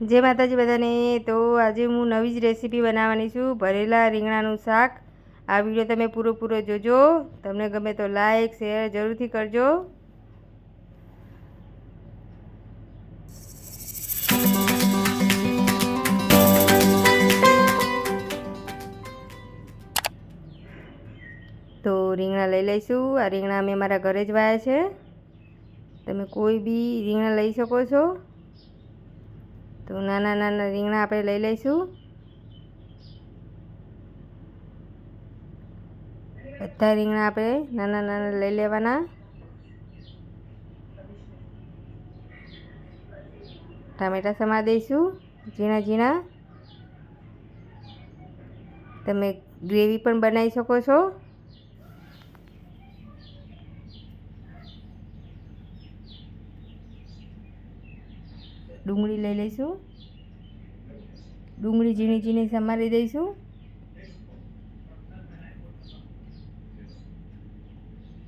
જય માતાજી બધાને. તો આજે હું નવી જ રેસીપી બનાવવાની છું, ભરેલા રીંગણાનું શાક. આ વીડિયો તમે પૂરો જોજો. તમને ગમે તો લાઈક શેર જરૂરથી કરજો. તો રીંગણા લઈ લઈશું. આ રીંગણા મેં મારા ઘરે જ વાયા છે. તમે કોઈ બી રીંગણા લઈ શકો છો. તો નાના નાના રીંગણા આપણે લઈ લઈશું. બધા રીંગણા આપણે નાના નાના લઈ લેવાના. ટામેટા સમા દઈશું, ઝીણા ઝીણા. તમે ગ્રેવી પણ બનાવી શકો છો. ડુંગળી લઈ લઈશું. ડુંગળી ઝીણી ઝીણી સમારી દઈશું.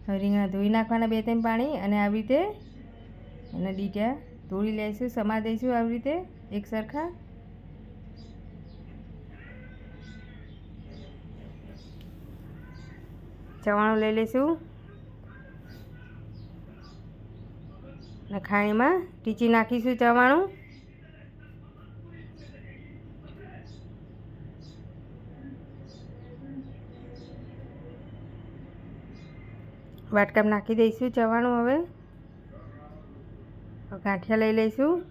હવે ધોઈ નાખવાના બે ત્રણ પાણી અને આવી રીતે એના ડીટા ધોળી લઈશું, સમાર દઈશું આવી રીતે એક સરખા. ચવાણું લઈ લઈશું. અને ખાણીમાં ટીચી નાખીશું ચવાણું. વાટકામાં નાખી દઈશું ચવાણું હવે. ગાંઠિયા લઈ લઈશું.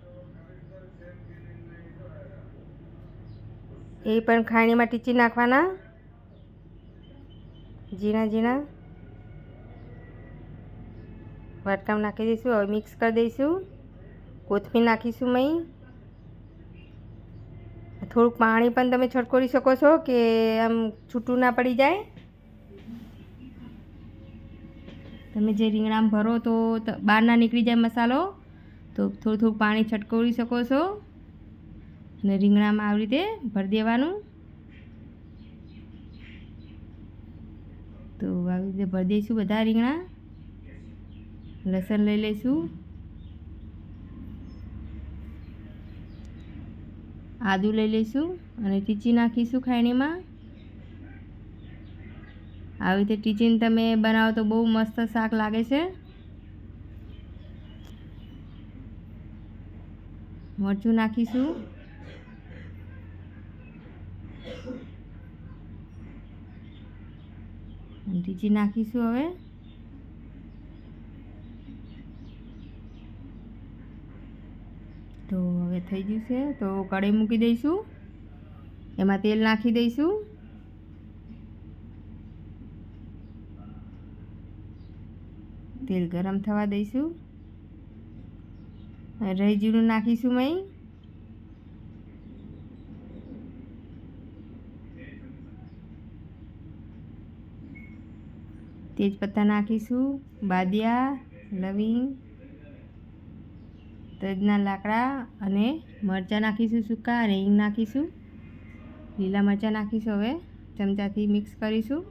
એ પણ ખાણીમાં ટીચી નાખવાના. ઝીણા ઝીણા. વાટકામાં નાખી દઈશું, હવે મિક્સ કરી દઈશું. કોથમીર નાખીશું મેં. થોડુંક પાણી પણ તમે છટકોરી શકો છો કે આમ છૂટું ના પડી જાય. તમે જે રીંગણામાં ભરો તો બહાર ના નીકળી જાય મસાલો, તો થોડું થોડું પાણી છટકોરી શકો છો. અને રીંગણામાં આવી રીતે ભરી દેવાનું. તો આવી રીતે ભરી દઈશું બધા રીંગણા. લસણ લઈ લઈશું. આદું લઈ લઈશું અને ટીચી નાખીશું ખાયણીમાં. આવી રીતે ટીચીને તમે બનાવો તો બહુ મસ્ત શાક લાગે છે. મરચું નાખીશું. ટીચી નાખીશું હવે. તો હવે થઈ ગયું છે તો કઢાઈ મૂકી દઈશું. એમાં તેલ નાખી દઈશું. તેલ ગરમ થવા દઈશું. રહી જીરું નાખીશું મય તેજપત્તા નાખીશું. બાદિયા, લવિંગ તજના લાકડા અને મરચાં નાખીશું સૂકા અને હિંગ નાખીશું. લીલા મરચાં નાખીશું હવે, ચમચાથી મિક્સ કરીશું.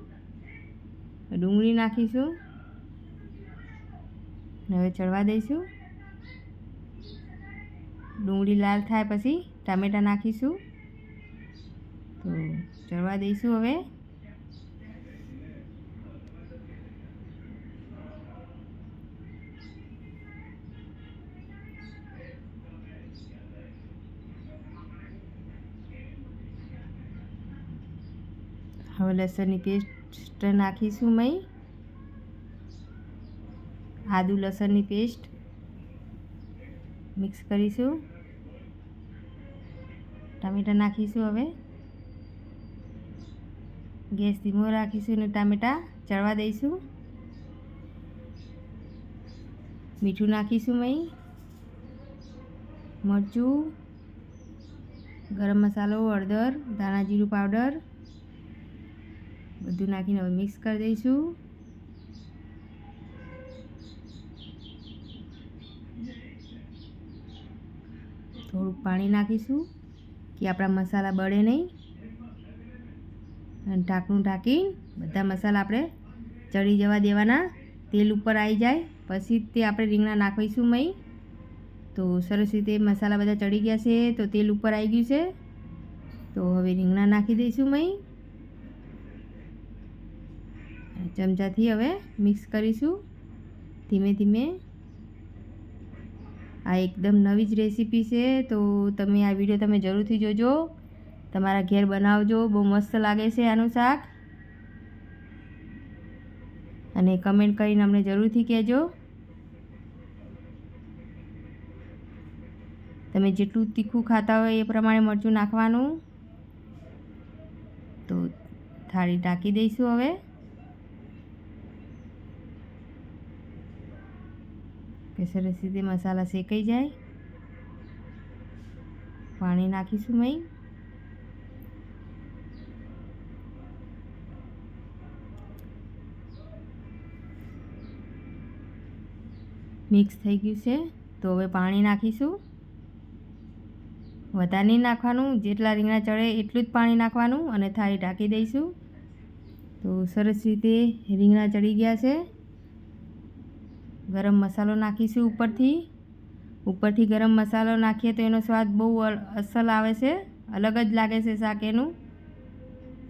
ડુંગળી નાખીશું. હવે ચડવા દઈશું. ડુંગળી લાલ થાય પછી ટામેટાં નાખીશું. તો ચડવા દઈશું હવે. હવે લસણની પેસ્ટ નાખીશું મય આદુ લસણની પેસ્ટ મિક્સ કરીશું. ટામેટાં નાખીશું હવે. ગેસ ધીમો રાખીશું અને ટામેટાં ચડવા દઈશું. મીઠું નાખીશું મય મરચું, ગરમ મસાલો, હળદર, ધાણા જીરું પાવડર બધું નાખીને હવે મિક્સ કરી દઈશું. થોડુંક પાણી નાખીશું, કે આપણા મસાલા બળે નહીં. અને ઢાંકણું ઢાંકી બધા મસાલા આપણે ચડી જવા દેવાના. તેલ ઉપર આવી જાય, પછી તે આપણે રીંગણા નાખીશું મય. તો સરસ રીતે મસાલા બધા ચડી ગયા છે, તો તેલ ઉપર આવી ગયું છે. તો હવે રીંગણા નાખી દઈશું મય. ચમચાથી હવે મિક્સ કરીશું. ધીમે ધીમે. આ એકદમ નવી જ રેસીપી છે, તો તમે આ વીડિયો તમે જરૂરથી જોજો. તમારા ઘેર બનાવજો, બહુ મસ્ત લાગે છે આનું શાક. અને કમેન્ટ કરીને અમને જરૂરથી કહેજો. તમે જેટલું તીખું ખાતા હોય એ પ્રમાણે મરચું નાખવાનું. તો થાળી ઢાંકી દઈશું હવે. કે સરસ રીતે મસાલા શેકાઈ જાય. પાણી નાખીશું મય મિક્સ થઈ ગયું છે, તો હવે પાણી નાખીશું. વધારે નહીં નાખવાનું, જેટલા રીંગણા ચડે એટલું જ પાણી નાખવાનું અને થાળી ઢાંકી દઈશું. તો સરસ રીતે રીંગણા ચડી ગયા છે. ગરમ મસાલો નાખીશું ઉપરથી. ઉપરથી ગરમ મસાલો નાખીએ તો એનો સ્વાદ બહુ અસલ આવે છે. અલગ જ લાગે છે શાક એનું.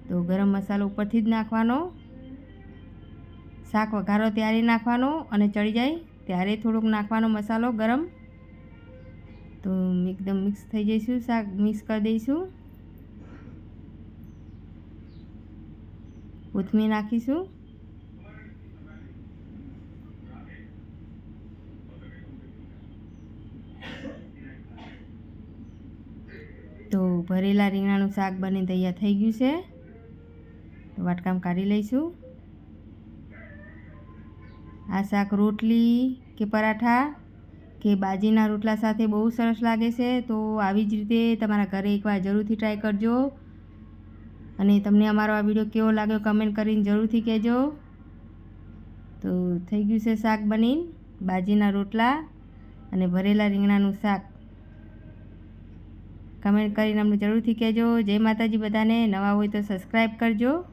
તો ગરમ મસાલો ઉપરથી જ નાખવાનો. શાક વઘારો ત્યારે નાખવાનો અને ચડી જાય ત્યારે થોડોક નાખવાનો મસાલો ગરમ. તો એકદમ મિક્સ થઈ જઈશું, શાક મિક્સ કરી દઈશું. કોથમીર નાખીશું તો ભરેલા રીંગણાનું શાક બની તૈયાર થઈ ગયું છે. તો વાટકામ કાઢી લઈશું. આ શાક રોટલી કે પરાઠા કે બાજીના રોટલા સાથે બહુ સરસ લાગે છે, તો આવી જ રીતે તમારા ઘરે એકવાર જરૂરથી ટ્રાય કરજો. અને તમને અમારો આ વીડિયો કેવો લાગ્યો કમેન્ટ કરીને જરૂરથી કહેજો. તો થઈ ગયું છે શાક બનીને બાજીના રોટલા અને ભરેલા રીંગણાનું શાક. કમેન્ટ કરીને અમને જરૂરથી કહેજો. જય માતાજી બધાને. નવા હોય તો સબસ્ક્રાઈબ કરજો.